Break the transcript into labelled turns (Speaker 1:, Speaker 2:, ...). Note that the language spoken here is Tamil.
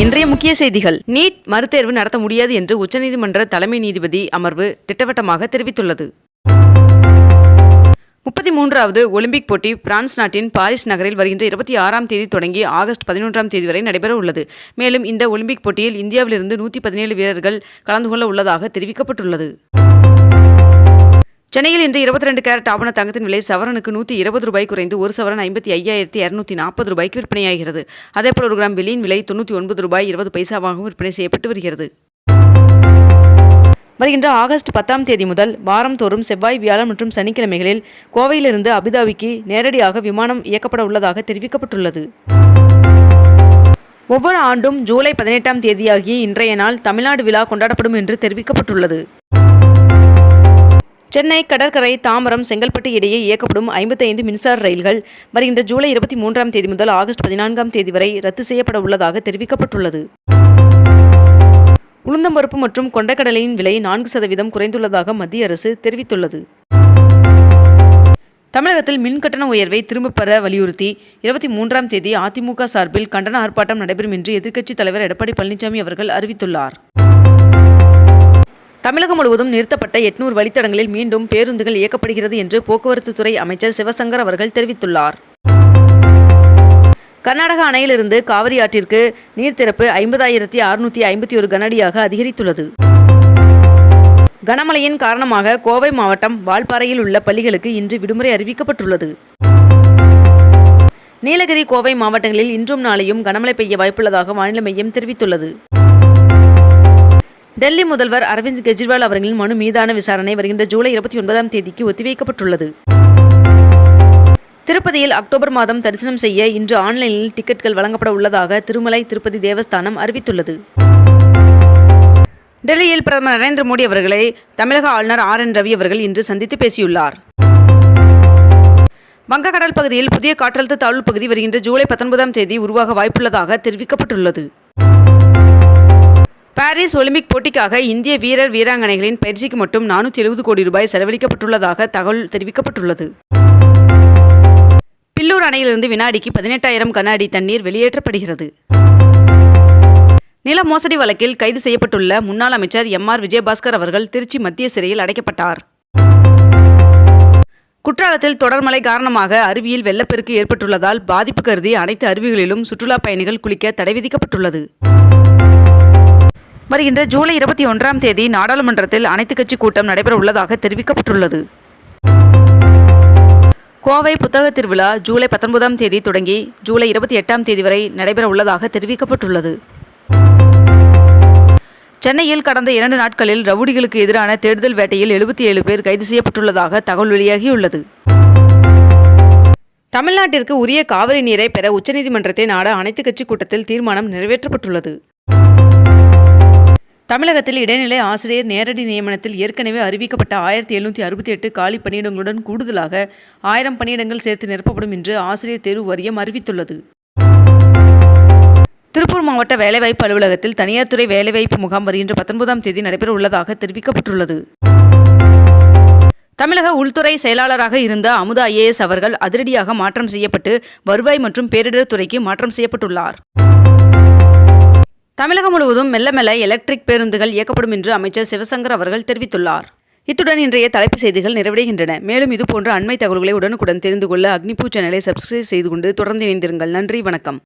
Speaker 1: இன்றைய முக்கிய செய்திகள். நீட் மறுதேர்வு நடத்த முடியாது என்று உச்சநீதிமன்ற தலைமை நீதிபதி அமர்வு திட்டவட்டமாக தெரிவித்துள்ளது. முப்பத்தி மூன்றாவது ஒலிம்பிக் போட்டி பிரான்ஸ் நாட்டின் பாரிஸ் நகரில் வருகின்ற இருபத்தி ஆறாம் தேதி தொடங்கி ஆகஸ்ட் பதினொன்றாம் தேதி வரை நடைபெற உள்ளது. மேலும் இந்த ஒலிம்பிக் போட்டியில் இந்தியாவிலிருந்து நூற்றி பதினேழு வீரர்கள் கலந்து கொள்ள உள்ளதாக தெரிவிக்கப்பட்டுள்ளது. சென்னையில் இன்று இருபத்தி ரெண்டு கேரட் ஆவண தங்கத்தின் விலை சவரனுக்கு நூற்றி இருபது ரூபாய் குறைந்து ஒரு சவரன் ஐம்பத்தி ஐயாயிரத்தி இரநூத்தி நாற்பது ரூபாய்க்கு விற்பனையாகிறது. அதேபோல் ஒரு கிராம் வெள்ளியின் விலை தொண்ணூற்றி ஒன்பது ரூபாய் இருபது பைசாவாகவும் விற்பனை செய்யப்பட்டு வருகிறது. வருகின்ற ஆகஸ்ட் பத்தாம் தேதி முதல் வாரந்தோறும் செவ்வாய் வியாழன் மற்றும் சனிக்கிழமைகளில் கோவையிலிருந்து அபுதாபிக்கு நேரடியாக விமானம் இயக்கப்பட உள்ளதாக தெரிவிக்கப்பட்டுள்ளது. ஒவ்வொரு ஆண்டும் ஜூலை பதினெட்டாம் தேதியாகிய இன்றைய நாள் தமிழ்நாடு விழா கொண்டாடப்படும் என்று தெரிவிக்கப்பட்டுள்ளது. சென்னை கடற்கரை தாம்பரம் செங்கல்பட்டு இடையே இயக்கப்படும் ஐம்பத்தைந்து மின்சார ரயில்கள் வருகின்ற ஜூலை இருபத்தி மூன்றாம் தேதி முதல் ஆகஸ்ட் பதினான்காம் தேதி வரை ரத்து செய்யப்பட உள்ளதாக தெரிவிக்கப்பட்டுள்ளது. உளுந்தம்பருப்பு மற்றும் கொண்டக்கடலையின் விலை நான்கு சதவீதம் குறைந்துள்ளதாக மத்திய அரசு தெரிவித்துள்ளது. தமிழகத்தில் மின் கட்டண உயர்வை திரும்பப் பெற வலியுறுத்தி இருபத்தி மூன்றாம் தேதி அதிமுக சார்பில் கண்டன ஆர்ப்பாட்டம் நடைபெறும் என்று எதிர்க்கட்சித் தலைவர் எடப்பாடி பழனிசாமி அவர்கள் அறிவித்துள்ளார். தமிழகம் முழுவதும் நிறுத்தப்பட்ட எட்நூறு வழித்தடங்களில் மீண்டும் பேருந்துகள் இயக்கப்படுகிறது என்று போக்குவரத்து துறை அமைச்சர் சிவசங்கர் அவர்கள் தெரிவித்துள்ளார். கர்நாடக அணையிலிருந்து காவிரி ஆற்றிற்கு நீர் திறப்பு ஐம்பதாயிரத்தி அறுநூற்றி ஐம்பத்தி ஒரு கனடியாக அதிகரித்துள்ளது. கனமழையின் காரணமாக கோவை மாவட்டம் வால்பாறையில் உள்ள பள்ளிகளுக்கு இன்று விடுமுறை அறிவிக்கப்பட்டுள்ளது. நீலகிரி கோவை மாவட்டங்களில் இன்றும் நாளையும் கனமழை பெய்ய வாய்ப்புள்ளதாக வானிலை மையம் தெரிவித்துள்ளது. டெல்லி முதல்வர் அரவிந்த் கெஜ்ரிவால் அவர்களின் மனு மீதான விசாரணை வருகின்ற ஜூலை இருபத்தி ஒன்பதாம் தேதிக்கு ஒத்திவைக்கப்பட்டுள்ளது. திருப்பதியில் அக்டோபர் மாதம் தரிசனம் செய்ய இன்று ஆன்லைனில் டிக்கெட்கள் வழங்கப்பட உள்ளதாக திருமலை திருப்பதி தேவஸ்தானம் அறிவித்துள்ளது. டெல்லியில் பிரதமர் நரேந்திர மோடி அவர்களை தமிழக ஆளுநர் ஆர் என் ரவி அவர்கள் இன்று சந்தித்து பேசியுள்ளார். வங்கக்கடல் பகுதியில் புதிய காற்றழுத்த தாழ்வு பகுதி வருகின்ற ஜூலை பத்தொன்பதாம் தேதி உருவாக வாய்ப்புள்ளதாக தெரிவிக்கப்பட்டுள்ளது. பாரிஸ் ஒலிம்பிக் போட்டிக்காக இந்திய வீரர் வீராங்கனைகளின் பயிற்சிக்கு மட்டும் நானூற்றி எழுபது கோடி ரூபாய் செலவழிக்கப்பட்டுள்ளதாக தகவல் தெரிவிக்கப்பட்டுள்ளது. பில்லூர் அணையிலிருந்து வினாடிக்கு பதினெட்டாயிரம் கன அடி தண்ணீர் வெளியேற்றப்படுகிறது. நில மோசடி வழக்கில் கைது செய்யப்பட்டுள்ள முன்னாள் அமைச்சர் எம் ஆர் விஜயபாஸ்கர் அவர்கள் திருச்சி மத்திய சிறையில் அடைக்கப்பட்டார். குற்றாலத்தில் தொடர்மழை காரணமாக அருவியில் வெள்ளப்பெருக்கு ஏற்பட்டுள்ளதால் பாதிப்பு கருதி அனைத்து அருவிகளிலும் சுற்றுலா பயணிகள் குளிக்க தடை விதிக்கப்பட்டுள்ளது. வருகின்ற ஜூலை இருபத்தி ஒன்றாம் தேதி நாடாளுமன்றத்தில் அனைத்துக் கட்சி கூட்டம் நடைபெற உள்ளதாக தெரிவிக்கப்பட்டுள்ளது. கோவை புத்தக திருவிழா ஜூலை பத்தொன்பதாம் தேதி தொடங்கி ஜூலை இருபத்தி எட்டாம் தேதி வரை நடைபெற உள்ளதாக தெரிவிக்கப்பட்டுள்ளது. சென்னையில் கடந்த இரண்டு நாட்களில் ரவுடிகளுக்கு எதிரான தேடுதல் வேட்டையில் எழுபத்தி ஏழு பேர் கைது செய்யப்பட்டுள்ளதாக தகவல் வெளியாகியுள்ளது. தமிழ்நாட்டிற்கு உரிய காவிரி நீரை பெற உச்சநீதிமன்றத்தை நாட அனைத்துக் கட்சி கூட்டத்தில் தீர்மானம் நிறைவேற்றப்பட்டுள்ளது. தமிழகத்தில் இடைநிலை ஆசிரியர் நேரடி நியமனத்தில் ஏற்கனவே அறிவிக்கப்பட்ட ஆயிரத்தி எழுநூற்றி அறுபத்தி எட்டு காலி பணியிடங்களுடன் கூடுதலாக ஆயிரம் பணியிடங்கள் சேர்த்து நிரப்பப்படும் என்று ஆசிரியர் தேர்வு வாரியம் அறிவித்துள்ளது. திருப்பூர் மாவட்ட வேலைவாய்ப்பு அலுவலகத்தில் தனியார் துறை வேலைவாய்ப்பு முகாம் வருகின்ற பத்தொன்பதாம் தேதி நடைபெற உள்ளதாக தெரிவிக்கப்பட்டுள்ளது. தமிழக உள்துறை செயலாளராக இருந்த அமுதா ஐஏஎஸ் அவர்கள் அதிரடியாக மாற்றம் செய்யப்பட்டு வருவாய் மற்றும் பேரிடர் துறைக்கு மாற்றம் செய்யப்பட்டுள்ளார். தமிழகம் முழுவதும் மெல்ல மெல்ல எலக்ட்ரிக் பேருந்துகள் இயக்கப்படும் என்று அமைச்சர் சிவசங்கர் அவர்கள் தெரிவித்துள்ளார். இத்துடன் இன்றைய தலைப்பு செய்திகள் நிறைவடைகின்றன. மேலும் இதுபோன்ற அண்மை தகவல்களை உடனுக்குடன் தெரிந்து கொள்ள அக்னிபூ சேனலை சப்ஸ்கிரைப் செய்து கொண்டு தொடர்ந்து இணைந்திருங்கள். நன்றி வணக்கம்.